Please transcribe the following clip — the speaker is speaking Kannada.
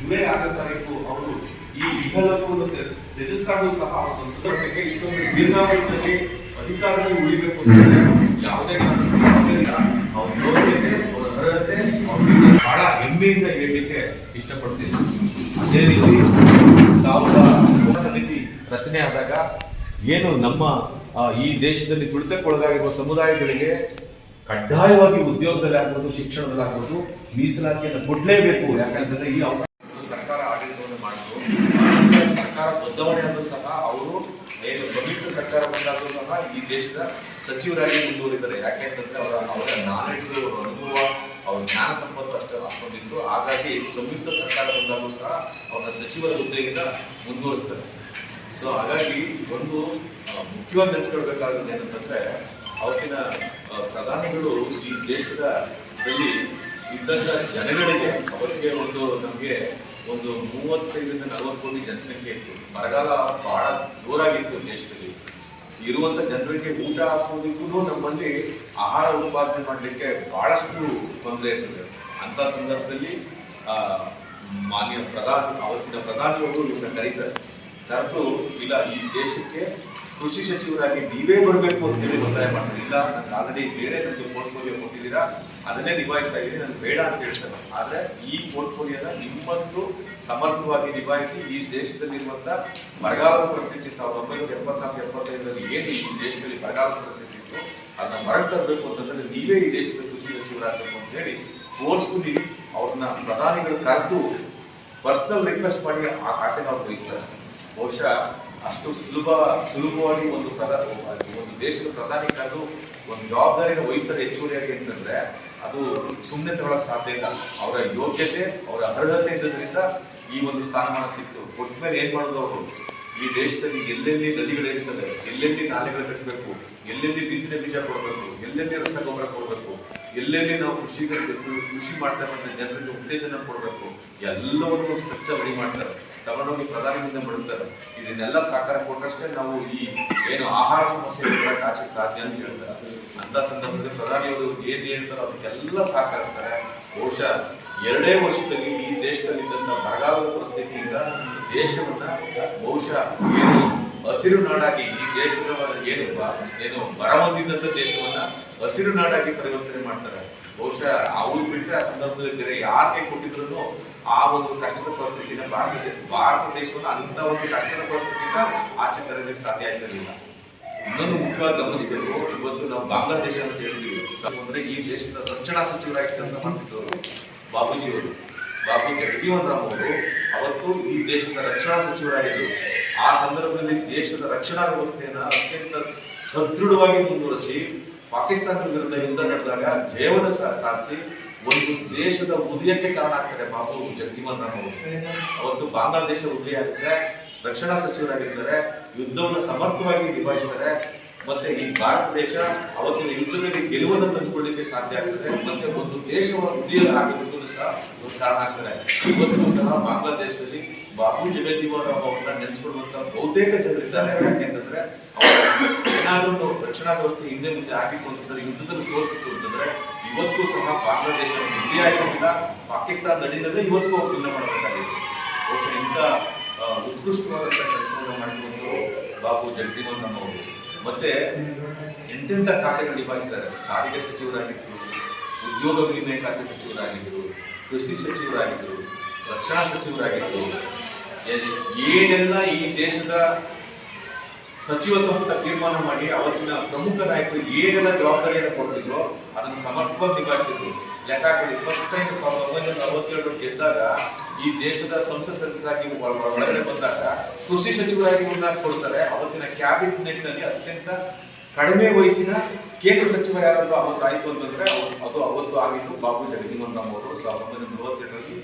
ಜುಲೈ ಆರನೇ ತಾರೀಕು ಅವರು ಈ ವಿಫಲವನ್ನು ತ್ಯ- ತ್ಯಜಿಸಿದಾಗೂ ಸಹ ಸಂಸದರಿಗೆ ಇಷ್ಟೊಂದು ದೀರ್ಘಾವಧಿಯಲ್ಲಿ ಅಧಿಕಾರದಲ್ಲಿ ಉಳಿಬೇಕು ಅಂತಂದ್ರೆ ಯಾವುದೇ ಇಲ್ಲ. ಅವ್ರ ಯೋಗ್ಯತೆ, ಅವರ ಅರ್ಹತೆ, ಅವ್ರ ಬಹಳ ಹೆಮ್ಮೆಯಿಂದ ಹೇಳಲಿಕ್ಕೆ ಇಷ್ಟಪಡ್ತೀನಿ ಅದೇ ರೀತಿ ಸಾವಿರದ ಸಮಿತಿ ರಚನೆ ಆದಾಗ ಏನು ನಮ್ಮ ಈ ದೇಶದಲ್ಲಿ ತುಳಿತಕ್ಕೊಳಗಾಗಿರುವ ಸಮುದಾಯಗಳಿಗೆ ಕಡ್ಡಾಯವಾಗಿ ಉದ್ಯೋಗದಲ್ಲಿ ಆಗ್ಬೋದು, ಶಿಕ್ಷಣದಲ್ಲಿ ಆಗ್ಬೋದು ಮೀಸಲಾತಿಯನ್ನು ಕೊಡ್ಲೇಬೇಕು ಯಾಕಂತಂದ್ರೆ ಈ ಅವಕಾಶ ಸರ್ಕಾರ ಆಡಳಿತವನ್ನು ಮಾಡಿದ್ರು ಸರ್ಕಾರ ಬದಲಾವಣೆ ಆದರೂ ಸಹ ಅವರು ಏನು ಸಮ್ಮಿಶ್ರ ಸರ್ಕಾರ ಬಂದಾದರೂ ಸಹ ಈ ದೇಶದ ಸಚಿವರಾಗಿ ಮುಂದುವರಿದ್ದಾರೆ ಯಾಕೆಂತಂದ್ರೆ ಅವರ ಅವರ ನಾಲೆಡ್ಜ್ ಅವರ ಅನುಭವ ಅವ್ರ ಜ್ಞಾನ ಸಂಪತ್ತು ಅಷ್ಟೇ ಹಾಕೊಂಡಿದ್ದು ಹಾಗಾಗಿ ಸಂಯುಕ್ತ ಸರ್ಕಾರ ಬಂದಾಗಲೂ ಸಹ ಅವರ ಸಚಿವರ ಹುದ್ದೆಯಿಂದ ಮುಂದುವರಿಸ್ತಾರೆ. ಸೊ ಹಾಗಾಗಿ ಒಂದು ಮುಖ್ಯವಾಗಿ ನೆನೆಸ್ಕೊಳ್ಬೇಕಾಗುತ್ತೆ ಏನಂತಂದ್ರೆ ಅವತ್ತಿನ ಪ್ರಧಾನಿಗಳು ಈ ದೇಶದಲ್ಲಿ ಇದ್ದಂಥ ಜನಗಳಿಗೆ, ಅವರಿಗೆ ಒಂದು ನಮಗೆ ಒಂದು ಮೂವತ್ತೈದರಿಂದ ನಲವತ್ತು ಕೋಟಿ ಜನಸಂಖ್ಯೆ ಇತ್ತು. ಬರಗಾಲ ಬಹಳ ಜೋರಾಗಿತ್ತು ದೇಶದಲ್ಲಿ. ಇರುವಂತ ಜನರಿಗೆ ಊಟ ಹಾಕೋದಿಕ್ಕೂ ನಮ್ಮಲ್ಲಿ ಆಹಾರ ಉತ್ಪಾದನೆ ಮಾಡಲಿಕ್ಕೆ ಬಹಳಷ್ಟು ತೊಂದರೆ ಇರ್ತದೆ. ಅಂತ ಸಂದರ್ಭದಲ್ಲಿ ಮಾನ್ಯ ಪ್ರಧಾನಿ ಅವತ್ತಿನ ಪ್ರಧಾನಿಯವರು ಇವನ್ನ ಕರೀತಾರೆ. ಕರೆದು ಇಲ್ಲ, ಈ ದೇಶಕ್ಕೆ ಕೃಷಿ ಸಚಿವರಾಗಿ ನೀವೇ ಬರಬೇಕು ಅಂತ ಹೇಳಿ ಒತ್ತಾಯ ಮಾಡ್ತಾರೆ. ಇಲ್ಲ ಆಲ್ರೆಡಿ ಬೇರೆ ನನಗೆ ಪೋರ್ಟ್ಫೋಲಿಯೋ ಕೊಟ್ಟಿದ್ದೀರಾ? ಅದನ್ನೇ ನಿಭಾಯಿಸ್ತಾ ಇದ್ದೀನಿ. ನಾನು ಬೇಡ ಅಂತ ಹೇಳ್ತಾರೆ ಆದರೆ ಈ ಪೋರ್ಟ್ಫೋಲಿಯೋನ ನಿಮ್ಮಂತೂ ಸಮರ್ಥವಾಗಿ ನಿಭಾಯಿಸಿ ಈ ದೇಶದಲ್ಲಿರುವಂಥ ಬರಗಾಲದ ಪರಿಸ್ಥಿತಿ ಸಾವಿರದ ಒಂಬೈನೂರ ಎಪ್ಪತ್ನಾಲ್ಕು, ಎಪ್ಪತ್ತೈದರಲ್ಲಿ ಏನು ಈ ದೇಶದಲ್ಲಿ ಬರಗಾಲದ ಪರಿಸ್ಥಿತಿ ಇತ್ತು, ಅದನ್ನ ಮರಳು ತರಬೇಕು ಅಂತಂದ್ರೆ ನೀವೇ ಈ ದೇಶದ ಕೃಷಿ ಸಚಿವರಾಗಬೇಕು ಅಂತ ಹೇಳಿ ಫೋರ್ಸ್ಫುಲಿ ಅವ್ರನ್ನ ಪ್ರಧಾನಿಗಳು ಕರೆದು ಪರ್ಸನಲ್ ರಿಕ್ವೆಸ್ಟ್ ಮಾಡಿ ಆ ಖಾತೆನ ನಾವು ವಹಿಸ್ತಾರೆ ಬಹುಶಃ ಅಷ್ಟು ಸುಲಭ, ಸುಲಭವಾಗಿ ಒಂದು ಪ್ರಧಾನ, ಒಂದು ದೇಶದ ಪ್ರಧಾನಿ ಕರೆದು ಒಂದು ಜವಾಬ್ದಾರಿಯನ್ನು ವಹಿಸ್ತಾರೆ ಹೆಚ್ಚುವರಿಯಾಗಿ ಅಂತಂದ್ರೆ ಅದು ಸುಮ್ಮನೆ ತಗೊಳಕ್ ಸಾಧ್ಯ ಇಲ್ಲ. ಅವರ ಯೋಗ್ಯತೆ, ಅವರ ಅರ್ಹತೆ ಇದ್ದದ್ರಿಂದ ಈ ಒಂದು ಸ್ಥಾನಮಾನ ಸಿಕ್ತು. ಕೊಟ್ಟ ಮೇಲೆ ಏನ್ ಮಾಡೋದು ಅವರು? ಈ ದೇಶದಲ್ಲಿ ಎಲ್ಲೆಲ್ಲಿ ನದಿಗಳಿರ್ತದೆ ಎಲ್ಲೆಲ್ಲಿ ನಾಲೆಗಳು ಕಟ್ಟಬೇಕು, ಎಲ್ಲೆಲ್ಲಿ ಬಿತ್ತನೆ ಬೀಜ ಕೊಡಬೇಕು, ಎಲ್ಲೆಲ್ಲಿ ರಸಗೊಬ್ಬರ ಕೊಡಬೇಕು, ಎಲ್ಲೆಲ್ಲಿ ನಾವು ಕೃಷಿ ಕೃಷಿ ಮಾಡ್ತಕ್ಕಂಥ ಜನರಿಗೆ ಉತ್ತೇಜನ ಕೊಡಬೇಕು, ಎಲ್ಲವನ್ನು ಸ್ಟ್ರಕ್ಚರ್ ಬಳಿ ಮಾಡ್ತಾರೆ. ತಗೊಂಡೋಗಿ ಪ್ರಧಾನಿ ಮುಂದೆ ಬಿಡುತ್ತಾರೆ. ಇದನ್ನೆಲ್ಲ ಸಾಕಾರ ಕೊಟ್ಟಷ್ಟೇ ನಾವು ಈ ಏನು ಆಹಾರ ಸಮಸ್ಯೆ ಆಚೆ ಸಾಧ್ಯ ಅಂತ ಹೇಳ್ತಾರೆ. ಅಂತ ಸಂದರ್ಭದಲ್ಲಿ ಪ್ರಧಾನಿಯವರು ಏನ್ ಹೇಳ್ತಾರೋ ಅದಕ್ಕೆಲ್ಲ ಸಹಕರಿಸ್ತಾರೆ. ಬಹುಶಃ ಎರಡೇ ವರ್ಷದಲ್ಲಿ ಈ ದೇಶದಲ್ಲಿ ಇದ್ದಂತ ಬರಗಾಲದ ಪರಿಸ್ಥಿತಿಯಿಂದ ದೇಶವನ್ನ ಬಹುಶಃ ಹಸಿರು ನಾಡಾಗಿ ಈ ದೇಶದ ಏನು ಏನು ಬರ ಹೊಂದಿದ್ದಂಥ ದೇಶವನ್ನ ಹಸಿರು ನಾಡಾಗಿ ಪರಿವರ್ತನೆ ಮಾಡ್ತಾರೆ. ಬಹುಶಃ ಅವ್ರು ಬಿಟ್ಟರೆ ಆ ಸಂದರ್ಭದಲ್ಲಿ ಬೇರೆ ಯಾರಿಗೆ ಕೊಟ್ಟಿದ್ರು ಆ ಒಂದು ಕಷ್ಟದ ಪರಿಸ್ಥಿತಿನ ಭಾರತ ಭಾರತ ದೇಶವನ್ನು ಅಂತ ಒಂದು ಕಷ್ಟದ ಪರಿಸ್ಥಿತಿಯಿಂದ ಆಚೆ ತರಲಿಕ್ಕೆ ಸಾಧ್ಯ ಆಗಿರಲಿಲ್ಲ ಇನ್ನೊಂದು ಮುಖ್ಯವಾಗಿ ಗಮನಿಸಬೇಕು, ಇವತ್ತು ನಾವು ಬಾಂಗ್ಲಾದೇಶ ಅಂತ ಹೇಳ್ತೀವಿ ಅಂದ್ರೆ ಈ ದೇಶದ ರಕ್ಷಣಾ ಸಚಿವರಾಗಿ ಕೆಲಸ ಮಾಡ್ತಿದ್ದವರು ಬಾಬುಜಿಯವರು. ಬಾಬು ಜಗಜೀವನ್ ರಾಮ್ ಅವರು ಅವತ್ತು ಈ ದೇಶದ ರಕ್ಷಣಾ ಸಚಿವರಾಗಿದ್ದರು. ಆ ಸಂದರ್ಭದಲ್ಲಿ ದೇಶದ ರಕ್ಷಣಾ ವ್ಯವಸ್ಥೆಯನ್ನ ಅತ್ಯಂತ ಸದೃಢವಾಗಿ ಮುಂದುವರಿಸಿ ಪಾಕಿಸ್ತಾನದ ವಿರುದ್ಧ ಯುದ್ಧ ನಡೆದಾಗ ಜಯವನ್ನ ಸಾಧಿಸಿ ಒಂದು ದೇಶದ ಉದಯಕ್ಕೆ ಕಾರಣ ಆಗ್ತಾರೆ ಬಾಬು ಜಗಜೀವನ್ ರಾಮ್ ಅವರು. ಅವತ್ತು ಬಾಂಗ್ಲಾದೇಶ ಉದಯ ಆಗುತ್ತೆ ರಕ್ಷಣಾ ಸಚಿವರಾಗಿದ್ದಾರೆ ಯುದ್ಧವನ್ನು ಸಮರ್ಥವಾಗಿ ನಿಭಾಯಿಸ್ತಾರೆ ಮತ್ತೆ ಈ ಭಾರತ ದೇಶ ಅವತ್ತಿನ ಯುದ್ಧದಲ್ಲಿ ಗೆಲುವನ್ನು ತಂದುಕೊಳ್ಳಿಕ್ಕೆ ಸಾಧ್ಯ ಆಗ್ತದೆ, ಮತ್ತೆ ಒಂದು ದೇಶವನ್ನು ಉದ್ಯೋಗ ಆಗೋದಕ್ಕೂ ಸಹ ಒಂದು ಕಾರಣ ಆಗ್ತದೆ. ಇವತ್ತು ಸಹ ಬಾಂಗ್ಲಾದೇಶದಲ್ಲಿ ಬಾಬು ಜಗಜೀವನ್ ಅವರನ್ನ ನೆನೆಸ್ಕೊಳ್ಳುವಂತ ಬಹುತೇಕ ಜನರಿದ್ದಾರೆ ಯಾಕೆಂತಂದ್ರೆ ಏನಾದ್ರೂ ರಕ್ಷಣಾ ವ್ಯವಸ್ಥೆ ಹಿಂದೆ ಮುಂದೆ ಹಾಕಿಕೊಂಡಿದ್ದಾರೆ ಯುದ್ಧದಲ್ಲಿ ಸೋತಿತ್ತು ಅಂತಂದ್ರೆ ಇವತ್ತು ಸಹ ಬಾಂಗ್ಲಾದೇಶ ಇಂಡಿಯಾ ಪಾಕಿಸ್ತಾನ ನಡಿನಲ್ಲೇ ಇವತ್ತು ಅವ್ರು ಯುದ್ಧ ಮಾಡಬೇಕಾಗಿದೆ. ಬಹುಶಃ ಇಂಥ ಉತ್ಕೃಷ್ಟವಾದಂತಹ ಕೆಲಸವನ್ನು ಮಾಡಿಕೊಂಡು ಬಾಬು ಜಗಜೀವನ್ ರಾಮ್ ಅವರು ಮತ್ತೆ ಎಂತೆಂಥ ಕಾರ್ಯಗಳು ನಿಭಾಯಿಸಿದ್ದಾರೆ? ಸಾರಿಗೆ ಸಚಿವರಾಗಿದ್ದರು ಉದ್ಯೋಗ ವಿನಿಮಯ ಖಾತೆ ಸಚಿವರಾಗಿದ್ದರು ಕೃಷಿ ಸಚಿವರಾಗಿದ್ದರು ರಕ್ಷಣಾ ಸಚಿವರಾಗಿದ್ದರು ಏನೆಲ್ಲ ಈ ದೇಶದ ಸಚಿವ ಸಂಪುಟ ತೀರ್ಮಾನ ಮಾಡಿ ಅವತ್ತಿನ ಪ್ರಮುಖ ನಾಯಕರು ಏನೆಲ್ಲ ಜವಾಬ್ದಾರಿಯನ್ನು ಕೊಡ್ತಿದ್ರು ಅದನ್ನು ಸಮರ್ಪಕವಾಗಿ ನಿಭಾಯಿಸಿದ್ರು. ಹಾಕೊಳ್ಳಿ ಫಸ್ಟ್ ಟೈಮ್ ಸಾವಿರದ ಒಂಬೈನೂರ ನಲವತ್ತೆರಡು ಗೆದ್ದಾಗ ಈ ದೇಶದ ಸಂಸತ್ ಸದಸ್ಯರಾಗಿ ಒಳ- ಒಳ- ಒಳಗಡೆ ಬಂದಾಗ ಕೃಷಿ ಸಚಿವರಾಗಿ ಮುಂದಾಗಿ ಕೊಡ್ತಾರೆ. ಅವತ್ತಿನ ಕ್ಯಾಬಿನೆಟ್ನಲ್ಲಿ ಅತ್ಯಂತ ಕಡಿಮೆ ವಯಸ್ಸಿನ ಕೇಂದ್ರ ಸಚಿವ ಯಾರಾದ್ರೂ ಅವತ್ತು ಆಯಿತು ಅಂತಂದ್ರೆ ಅದು ಅವತ್ತು ಆಗಿದ್ದು ಬಾಬು ಜಗಜೀವನ್ ರಾಮ್ ಅವರು. ಸಾವಿರದ ಒಂಬೈನೂರ ನಲವತ್ತೆರಡರಲ್ಲಿ